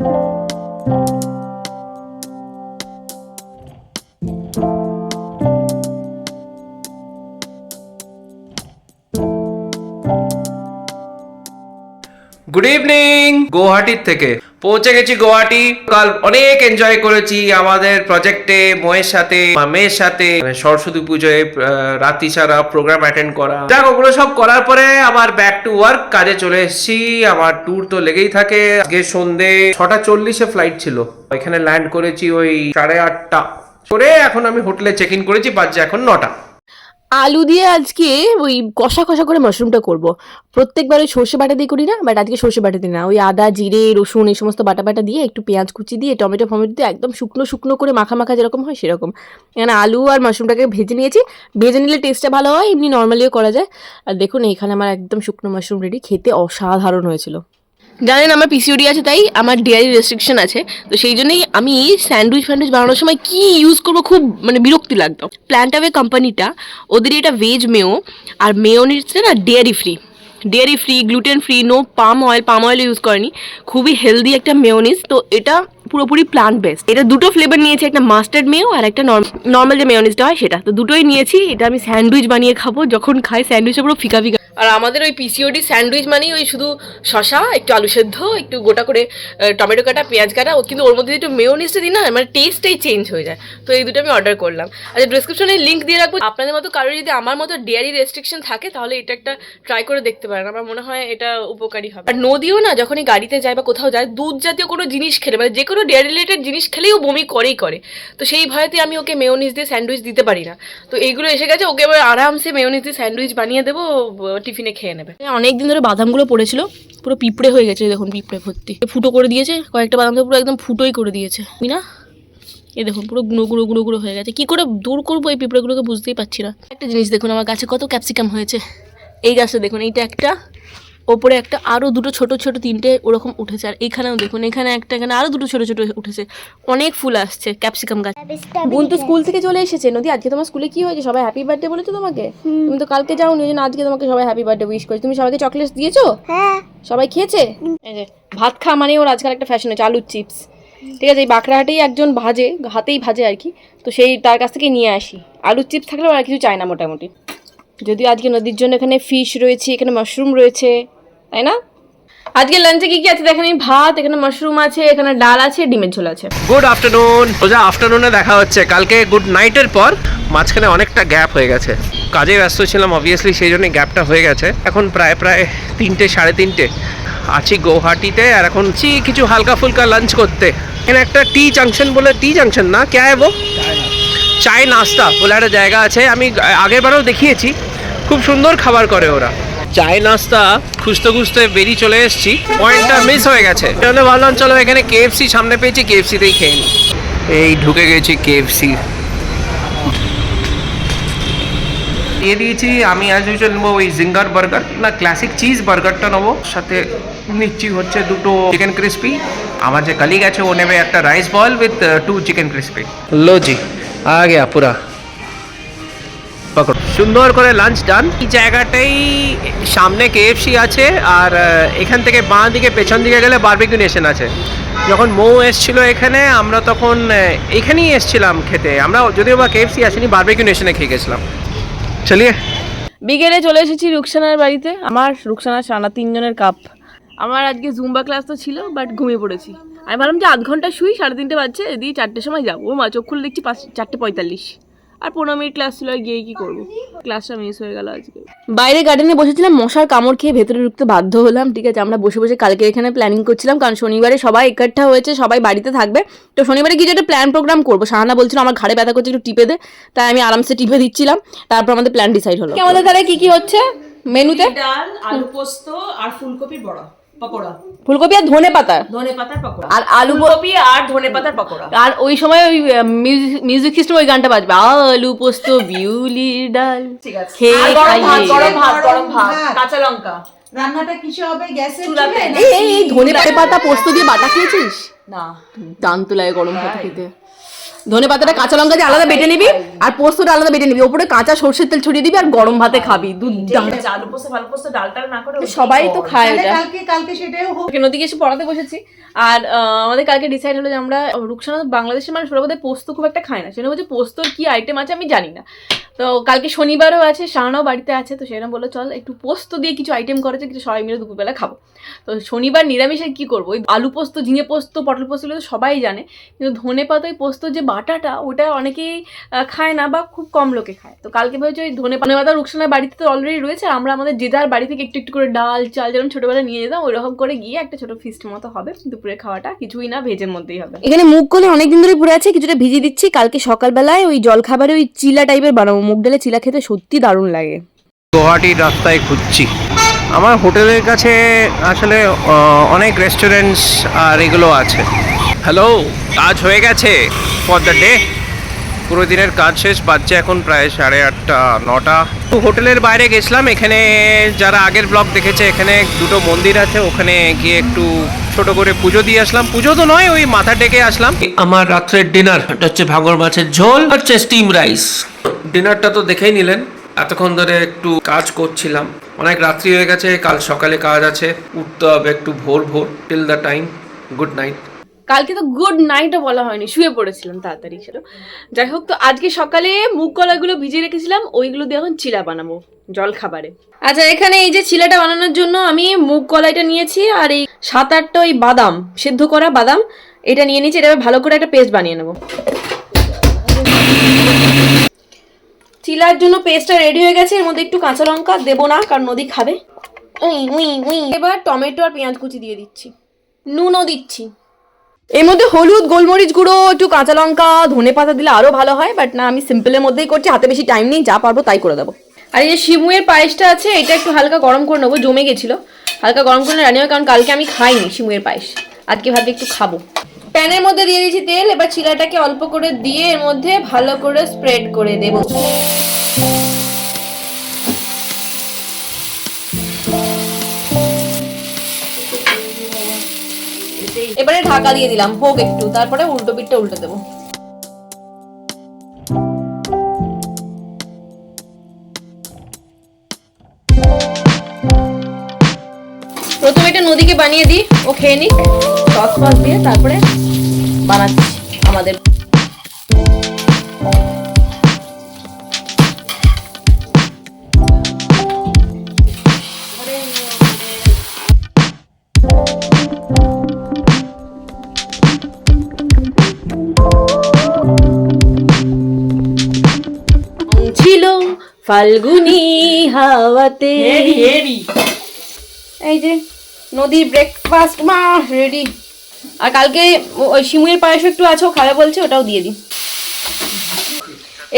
Thank you. Good evening গুয়াহাটির থেকে পৌঁছে গেছি গুয়াহাটি। কাল অনেক এনজয় করেছি আমাদের প্রজেক্টে ময়ের সাথে মেয়ের সাথে মানে সরস্বতী পুজোয় রাত্রি সারা প্রোগ্রাম অ্যাটেন্ড করা। যাক, ওগুলো সব করার পরে আবার ব্যাক টু ওয়ার্ক কাজে চলে এসেছি। আমার ট্যুর তো লেগেই থাকে। আজকে সন্ধে ছটা চল্লিশে ফ্লাইট ছিল। এখানে ল্যান্ড করেছি ওই সাড়ে আটটা। করে এখন আমি হোটেলে চেক ইন করেছি, বাজছে এখন নটা। আলু দিয়ে আজকে ওই কষা কষা করে মাশরুমটা করব। প্রত্যেকবার ওই সর্ষে বাটা দিয়ে করি না বাট আজকে সর্ষে বাটা দিই না। ওই আদা, জিরে, রসুন এই সমস্ত বাটা বাটা দিয়ে একটু পেঁয়াজ কুচি দিয়ে, টমেটো, ফমেটো দিয়ে একদম শুকনো শুকনো করে মাখা মাখা যেরকম হয় সেরকম। এখানে আলু আর মাশরুমটাকে ভেজে নিয়েছি। ভেজে নিলে টেস্টটা ভালো হয়, এমনি নর্মালিও করা যায়। আর দেখুন এখানে আমার একদম শুকনো মাশরুম রেডি খেতে অসাধারণ হয়েছিল। জানেন আমার পিসিওডি আছে, তাই আমার ডেয়ারি রেস্ট্রিকশন আছে। তো সেই জন্যই আমি স্যান্ডউইচ ফ্যান্ডউইচ বানানোর সময় কি ইউজ করব খুব মানে বিরক্তি লাগতো। প্ল্যান্টাওয়ে কোম্পানিটা ওদের এটা ভেজ মেও আর মেয়োনিজটা না dairy free dairy free gluten free no palm oil palm oil use করেনি। খুবই হেলদি একটা মেয়োনিজ তো এটা পুরোপুরি প্লান্ট বেস্ট এটা দুটো ফ্লেভার নিয়েছি, একটা মাস্টার্ড মেও আর একটা নর্মাল যে মেয়োনিজটা হয় সেটা। তো দুটোই নিয়েছি, এটা আমি স্যান্ডউইচ বানিয়ে খাব, যখন খাই স্যান্ডউইচটা পুরো ফিকা ফিকা। আর আমাদের ওই পিসিওডি স্যান্ডউইচ মানেই ওই শুধু শশা একটু আলু সেদ্ধ, একটু গোটা করে টমেটো কাটা, পেঁয়াজ কাটা, ও কিন্তু ওর মধ্যে একটু মেয়োনিজটা দিই না মানে টেস্টটাই চেঞ্জ হয়ে যায়। তো এই দুটো আমি অর্ডার করলাম। আচ্ছা ডিসক্রিপশনে লিঙ্ক দিয়ে রাখব। আপনাদের মতো কারোর যদি আমার মতো ডেয়ারি রেস্ট্রিকশন থাকে, তাহলে এটা একটা ট্রাই করে দেখতে পারেন। আমার মনে হয় এটা উপকারী হবে। আর নদীও না, যখনই গাড়িতে যায় বা কোথাও যায় দুধ জাতীয় কোনো জিনিস খেলে মানে যে কোনো ডেয়ারি রিলেটেড জিনিস খেলেই ও বমি করেই করে। তো সেই ভয়তে আমি ওকে মেয়োনিজ দিয়ে স্যান্ডউইচ দিতে পারি না। তো এইগুলো এসে গেছে, ওকে এবার আরামসে মেয়োনিজ দিয়ে স্যান্ডউইচ বানিয়ে দেবো টিফিনে খেয়ে নেবে। অনেক দিন ধরে বাদামগুলো পড়েছিল, পুরো পিঁপড়ে হয়ে গেছে দেখুন পিঁপড়ে ভর্তি। ফুটো করে দিয়েছে, কয়েকটা বাদাম তো পুরো একদম ফুটোই করে দিয়েছে। না এই দেখুন পুরো গুঁড়ো গুঁড়ো গুঁড়ো গুঁড়ো হয়ে গেছে। কী করে দূর করব এই পিঁপড়েগুলোকে বুঝতেই পারছি না। একটা জিনিস দেখুন, আমার গাছে কত ক্যাপসিকাম হয়েছে। এই গাছটা দেখুন, এইটা একটা ওপরে একটা আরও দুটো ছোট ছোট তিনটে ওরকম উঠেছে। আর এখানেও দেখুন এখানে একটা এখানে আরও দুটো ছোট ছোট উঠেছে। অনেক ফুল আসছে ক্যাপসিকাম গাছ। বোন তো স্কুল থেকে চলে এসেছে? নদী আজকে তোমার স্কুলে কি হয়েছে? সবাই হ্যাপি বার্থডে বলেছ তোমাকে? তুমি তো কালকে যাওনি ওই জন্য আজকে তোমাকে সবাই হ্যাপি বার্থডে উইশ করেছে। তুমি সবাইকে চকলেট দিয়েছ? হ্যাঁ। সবাই খেয়েছে? এই যে ভাত খাওয়া মানে ওর আজকাল একটা ফ্যাশন হচ্ছে আলুর চিপস ঠিক আছে এই বাঁকড়াহাটেই একজন ভাজে হাতেই ভাজে আর কি। তো সেই তার কাছ থেকে নিয়ে আসি। আলুর চিপস থাকলে আর কিছু চায় না মোটামুটি। যদিও আজকে নদীর জন্য এখানে ফিশ রয়েছে এখানে মাশরুম রয়েছে তাই না? আজকে লাঞ্চে কি কি আছে দেখেন? এই ভাত এখানে মাশরুম আছে এখানে ডাল আছে ডিমের ঝোল আছে। গুড আফটারনুন সোজা আফটারনুনে দেখা হচ্ছে। কালকে গুড নাইটের পর মাঝখানে অনেকটা গ্যাপ হয়ে গেছে। কাজে ব্যস্ত ছিলাম অবভিয়াসলি সেই জন্য গ্যাপটা হয়ে গেছে। এখন প্রায় প্রায় তিনটে সাড়ে তিনটে। আছি গৌহাটিতে আর এখন ছি কিছু হালকা ফুলকা লাঞ্চ করতে। এখানে একটা টি জাংশন বলে টি জাংশন না? কে হ্যাঁ চায় নাস্তা বলে একটা জায়গা আছে। আমি আগের বারেও দেখিয়েছি। খুব সুন্দর খাবার করে ওরা। চায় নাস্তা, খুঁজতে খুঁজতে বেরিয়ে চলে এসেছি। পয়েন্টটা মিস হয়ে গেছে। জন্য ভাবলাম, চলো এখানে কেএফসি সামনে পেয়েছি কেএফসিতেই খেয়ে নিই এই ঢুকে গেছি কেএফসি দিয়ে দিয়েছি, আমি আজ ইউজুয়াল নেব ওই জিঙ্গার বার্গার না ক্লাসিক চিজ বার্গারটা নেব। সাথে নিচ্ছি হচ্ছে দুটো চিকেন ক্রিস্পি আমার যে কালিগ আছে, ও নেবে একটা rice ball with two chicken crispy লো জি, আ পুরা। পকড় সুন্দর করে লাঞ্চ ডান এই জায়গাটাই সামনে কেএফসি আছে, আর এখান থেকে বাঁ দিকে, পেছন দিকে গেলে বারবিকিউ নেশন আছে। যখন মৌ এসছিল এখানে, আমরা তখন এখানেই এসছিলাম খেতে। আমরা যদিও বা কেএফসি আসেনি বারবিকিউ নেশনে খেয়ে গেছিলাম। চলিয়ে। বিকেলে চলে এসেছি রুকসানার বাড়িতে। আমার রুকসানার সানা তিনজনের কাপ আমার আজকে জুম্বা ক্লাস তো ছিল বাট ঘুমিয়ে পড়েছি। আমি ভাবলাম যে আধ ঘণ্টা শুই, সাড়ে তিনটে বাজছে, দিয়ে চারটের সময় যাব। ও মা, চোখ খুলে দেখছি পাঁচ, চারটে পঁয়তাল্লিশ। আর পনেরো মিনিট ক্লাস ছিল আর গিয়ে কি করব? ক্লাসটা মিস হয়ে গেল আজকে। বাইরে গার্ডেনে বসেছিলাম মশার কামড় খেয়ে ভেতরে ঢুকতে বাধ্য হলাম ঠিক আছে? আমরা বসে বসে কালকে এখানে প্ল্যানিং করছিলাম কারণ শনিবারে সবাই একাঠা হয়েছে সবাই বাড়িতে থাকবে। তো শনিবারে কিছু একটা প্ল্যান প্রোগ্রাম করব। সাহানা বলছিল আমার ঘাড়ে ব্যথা করছে একটু টিপে দে। তাই আমি আরামসে টিপে দিচ্ছিলাম। তারপর আমাদের প্ল্যান ডিসাইড হলো। আমাদের তাহলে? কি কি হচ্ছে? মেনুতে? ডাল আলু পোস্ত আর ফুলকপির বড়া। পকোড়া। ফুলকপি আর ধনে পাতা। ধনে পাতার পকোড়া। আর আলু পো- ফুলকপি আর ধনে পাতার পকোড়া। আর ওই সময় ওই মিউজিক সিস্টেম ওই গানটা বাজবে। আলু পোস্ত বিউলির ডাল খেয়ে গরম ভাত খাইয়ে। গরম ভাত গরম ভাত ভাত। কাঁচা লঙ্কা। রান্নাটা কিসে হবে? গ্যাসের চুলাতে। এই, ধনে পাতা পোস্ত দিয়ে বাটা খেয়েছিস? না। দান তো লাগে গরম ভাত খেতে। ধনে পাতাটা কাঁচা লঙ্কা দিয়ে আলাদা বেটে নিবি আর পোস্তটা আলাদা বেটে নিবি। ওপরে কাঁচা সর্ষের তেল ছড়িয়ে দিবি আর গরম ভাতে খাবি। দুধ আলু পোস্ত ভালো পোস্ত ডালটা না করে সবাই তো খায় ওটা কালকে কালকে সেটাই হোক। নদীকে এসে পড়াতে বসেছি। আর আহ, আমাদের কালকে ডিসাইড হলো যে আমরা রুকসানা বাংলাদেশের মানুষ ওরা বোধহয় পোস্ত খুব একটা খায় না। সেটা হচ্ছে পোস্তর কি আইটেম আছে আমি জানি না। তো কালকে শনিবারও আছে শাহানাও বাড়িতে আছে, তো সেরকম বলল, চল একটু পোস্ত দিয়ে কিছু আইটেম করেছে কিছু সবাই মিলে দুপুরবেলা খাব। তো শনিবার নিরামিষে কি করব? ওই আলু পোস্ত, ঝিঙে পোস্ত, পটল পোস্ত তো সবাই জানে, কিন্তু ধনে পাতা ওই পোস্ত যে বাটাটা, ওটা অনেকেই খায় না বা খুব কম লোকে খায়। তো কালকে ভেবেছি ওই ধনে ধনে পাতা রুকসানার বাড়িতে তো অলরেডি রয়েছে, আর আমরা আমাদের যার বাড়ি থেকে একটু একটু করে ডাল, চাল যেরকম ছোটবেলায় নিয়ে যেতাম ওই রকম করে গিয়ে একটা ছোটো ফিস্ট মতো হবে দুপুরে খাওয়াটা, কিছুই না, ভেজের মধ্যেই হবে। এখানে মুগ কলে অনেকদিন ধরে পড়ে আছে, কিছুটা ভিজিয়ে দিচ্ছি, কালকে সকালবেলায় ওই জলখাবারে ওই চিলা টাইপের বানাবো মুগ ডালে চিলা খেতে সত্যি দারুণ লাগে। গুয়াহাটির রাস্তায় খুঁজছি। আমার হোটেলের কাছে আসলে অনেক রেস্টুরেন্টস আর এগুলো আছে। হ্যালো কাজ হয়ে গেছে। ফর দ্য ডে পুরো দিনের কাজ শেষ, বাজছে এখন প্রায় সাড়ে আটটা, নটা। হোটেলের বাইরে গেছিলাম, এখানে যারা আগের ব্লগ দেখেছে, এখানে দুটো মন্দির আছে, ওখানে গিয়ে একটু ছোট করে পুজো দিয়ে আসলাম। পুজো তো নয়, ওই মাথা ডেকে আসলাম। আমার রাত্রের ডিনার, এটা হচ্ছে ভাঙর মাছের ঝোল হচ্ছে স্টিম রাইস। ডিনারটা তো দেখেই নিলেন, এতক্ষণ ধরে একটু কাজ করছিলাম। অনেক রাত্রি হয়ে গেছে, কাল সকালে কাজ আছে, উঠতে হবে একটু ভোর ভোর till the time good night কালকে তো গুড নাইটও বলা হয়নি, শুয়ে পড়েছিলাম তাড়াতাড়ি ছিল যাই হোক, তো আজকে সকালে মুগ কলাগুলো ভিজিয়ে রেখেছিলাম, ওইগুলো দিয়ে এখন চিলা বানাবো, জল খাবারে। আচ্ছা এখানে এই যে চিলাটা বানানোর জন্য আমি মুগ কলাইটা নিয়েছি, আর এই সাত আটটা ওই বাদাম, সেদ্ধ করা বাদাম, এটা নিয়ে নিয়েছি এটা ভালো করে একটা পেস্ট বানিয়ে নেব। চিলার জন্য পেস্টটা রেডি হয়ে গেছে, এর মধ্যে একটু কাঁচা লঙ্কা দেবো না, কারণ নদী খাবে। এবার টমেটো আর পেঁয়াজ কুচি দিয়ে দিচ্ছি। নুনও দিচ্ছি। এর মধ্যে হলুদ, গোলমরিচ গুঁড়ো, একটু কাঁচা লঙ্কা, ধনে পাতা দিলে আরও ভালো হয় বাট না, আমি সিম্পলের মধ্যেই করছি, হাতে বেশি টাইম নেই, যা পারব তাই করে দেবো। আর এই যে শিমুয়ের পায়েসটা আছে, এটা একটু হালকা গরম করে নেব, জমে গেছিল। হালকা গরম করে রানি কারণ কালকে আমি খাইনি শিমুয়ের পায়েস। আজকে ভাবছি একটু খাব। প্যানের মধ্যে দিয়ে দিয়েছি তেল, এবার চিলাটাকে অল্প করে দিয়ে এর মধ্যে ভালো করে স্প্রেড করে দেবো। এবারে ঢাকা দিয়ে দিলাম হোক একটু, তারপরে উল্টো পিঠটা উল্টে দেবো। প্রথমে এটা নদীকে বানিয়ে দিই, ও খেয়ে নিক সস ফস দিয়ে তারপরে বানাচ্ছি আমাদের। ফাল্গুনি হাওয়াতে। এই যে নদীর ব্রেকফাস্ট মা রেডি আর কালকে ওই শিমুয়ের পায়েস একটু আছে ও খাবে বলছে ওটাও দিয়ে দিই।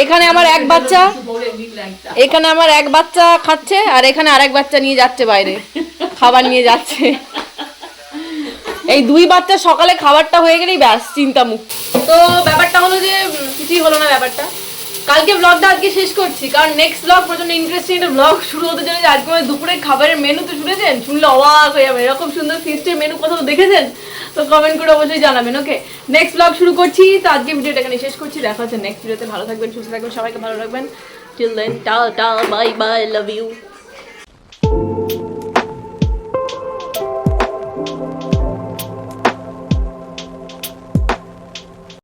এখানে আমার এক বাচ্চা এখানে আমার এক বাচ্চা খাচ্ছে আর এখানে আরেক বাচ্চা নিয়ে যাচ্ছে বাইরে খাবার নিয়ে যাচ্ছে। এই দুই বাচ্চা সকালে খাবারটা হয়ে গেলেই ব্যাস চিন্তা মুক্ত তো ব্যাপারটা হলো যে কিছুই হলো না ব্যাপারটা। কালকে ব্লগটা আজকে শেষ করছি, কারণ নেক্সট ব্লগ প্রচণ্ড ইন্টারেস্টিং একটা ব্লগ শুরু হতে চলেছে। আজকে আমাদের দুপুরে খাবারের মেনু তো শুনেছেন? শুনলে অবাক হয়ে যাবে এরকম সুন্দর ফিস্টের মেনু কোথাও দেখেছেন? তো কমেন্ট করে অবশ্যই জানাবেন ওকে নেক্সট ব্লগ শুরু করছি, তো আজকে ভিডিওটা এখানে শেষ করছি। দেখা হচ্ছে নেক্সট ভিডিওতে ভালো থাকবেন, সুস্থ থাকবেন, সবাইকে ভালো রাখবেন। Till then tata bye bye love you